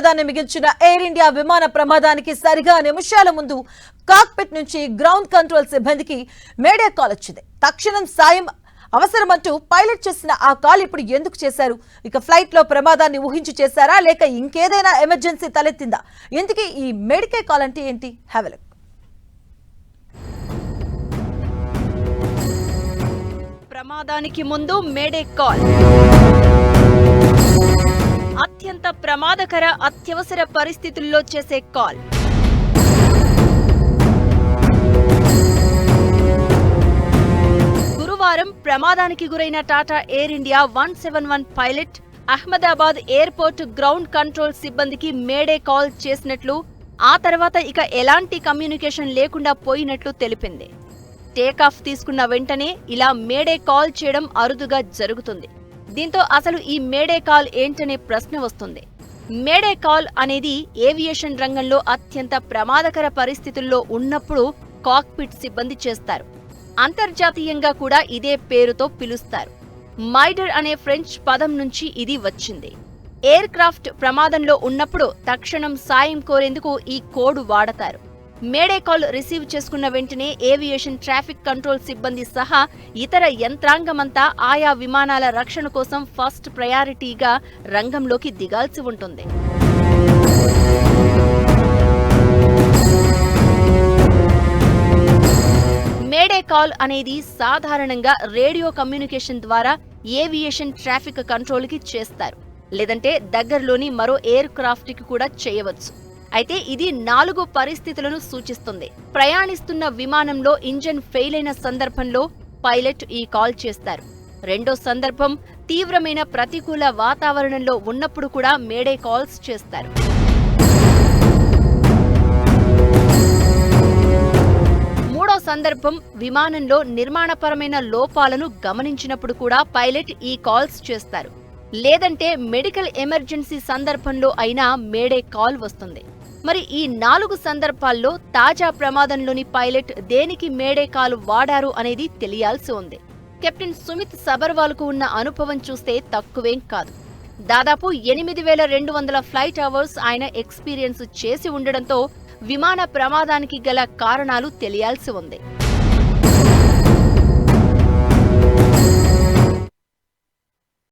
విషాదాన్ని మిగిల్చిన air India విమాన ప్రమాదానికి సరిగా నిమిషాల ముందు కాక్పిట్ నుంచి గ్రౌండ్ కంట్రోల్ సిబ్బందికి మేడే కాల్ వచ్చింది. తక్షణం సాయం అవసరమంటూ పైలట్ చేసిన ఆ కాల్ ఇప్పుడు ఎందుకు చేశారు? ఇక ఫ్లైట్లో ప్రమాదాన్ని ఊహించి చేశారా? లేక ఇంకేదైనా ఎమర్జెన్సీ తలెత్తిందా? ఇంతకీ ఈ మెడికే కాల్ అంటే ఏంటి? హ్యావ్ ప్రమాదానికి ముందు మేడే కాల్ అత్యంత ప్రమాదకర అత్యవసర పరిస్థితుల్లో చేసే కాల్. గురువారం ప్రమాదానికి గురైన Tata air India one seven one pilot Ahmedabad airport ground control సిబ్బందికి మేడే కాల్ చేసినట్లు ఆ తర్వాత ఇక ఎలాంటి కమ్యూనికేషన్ లేకుండా పోయినట్లు తెలిపింది. టేకాఫ్ తీసుకున్న వెంటనే ఇలా మేడే కాల్ చేయడం అరుదుగా జరుగుతుంది. దీంతో అసలు ఈ మేడే కాల్ ఏంటనే ప్రశ్న వస్తుంది. మేడే కాల్ అనేది ఏవియేషన్ రంగంలో అత్యంత ప్రమాదకర పరిస్థితుల్లో ఉన్నప్పుడు కాక్పిట్ సిబ్బంది చేస్తారు. అంతర్జాతీయంగా కూడా ఇదే పేరుతో పిలుస్తారు. మైడర్ అనే ఫ్రెంచ్ పదం నుంచి ఇది వచ్చింది. ఎయిర్ క్రాఫ్ట్ ప్రమాదంలో ఉన్నప్పుడు తక్షణం సాయం కోరేందుకు ఈ కోడ్ వాడతారు. మేడే కాల్ రిసీవ్ చేసుకున్న వెంటనే ఏవియేషన్ ట్రాఫిక్ కంట్రోల్ సిబ్బంది సహా ఇతర యంత్రాంగమంతా ఆయా విమానాల రక్షణ కోసం ఫస్ట్ ప్రయారిటీగా రంగంలోకి దిగాల్సి ఉంటుంది. మేడే కాల్ అనేది సాధారణంగా రేడియో కమ్యూనికేషన్ ద్వారా ఏవియేషన్ ట్రాఫిక్ కంట్రోల్కి చేస్తారు. లేదంటే దగ్గరలోని మరో ఎయిర్ క్రాఫ్ట్కి కూడా చేయవచ్చు. అయితే ఇది నాలుగు పరిస్థితులను సూచిస్తుంది. ప్రయాణిస్తున్న విమానంలో ఇంజన్ ఫెయిల్ అయిన సందర్భంలో పైలట్ ఈ కాల్ చేస్తారు. రెండో సందర్భం తీవ్రమైన ప్రతికూల వాతావరణంలో ఉన్నప్పుడు కూడా మేడే కాల్స్ చేస్తారు. మూడో సందర్భం విమానంలో నిర్మాణపరమైన లోపాలను గమనించినప్పుడు కూడా పైలట్ ఈ కాల్స్ చేస్తారు. లేదంటే మెడికల్ ఎమర్జెన్సీ సందర్భంలో అయినా మేడే కాల్ వస్తుంది. మరి ఈ నాలుగు సందర్భాల్లో తాజా ప్రమాదంలోని పైలట్ దేనికి మేడే కాలు వాడారు అనేది తెలియాల్సి ఉంది. కెప్టెన్ సుమిత్ సబర్వాల్కు ఉన్న అనుభవం చూస్తే తక్కువేం కాదు. దాదాపు ఎనిమిది వేల రెండు వందల ఫ్లైట్ అవర్స్ ఆయన ఎక్స్పీరియన్స్ చేసి ఉండడంతో విమాన ప్రమాదానికి గల కారణాలు తెలియాల్సి ఉంది.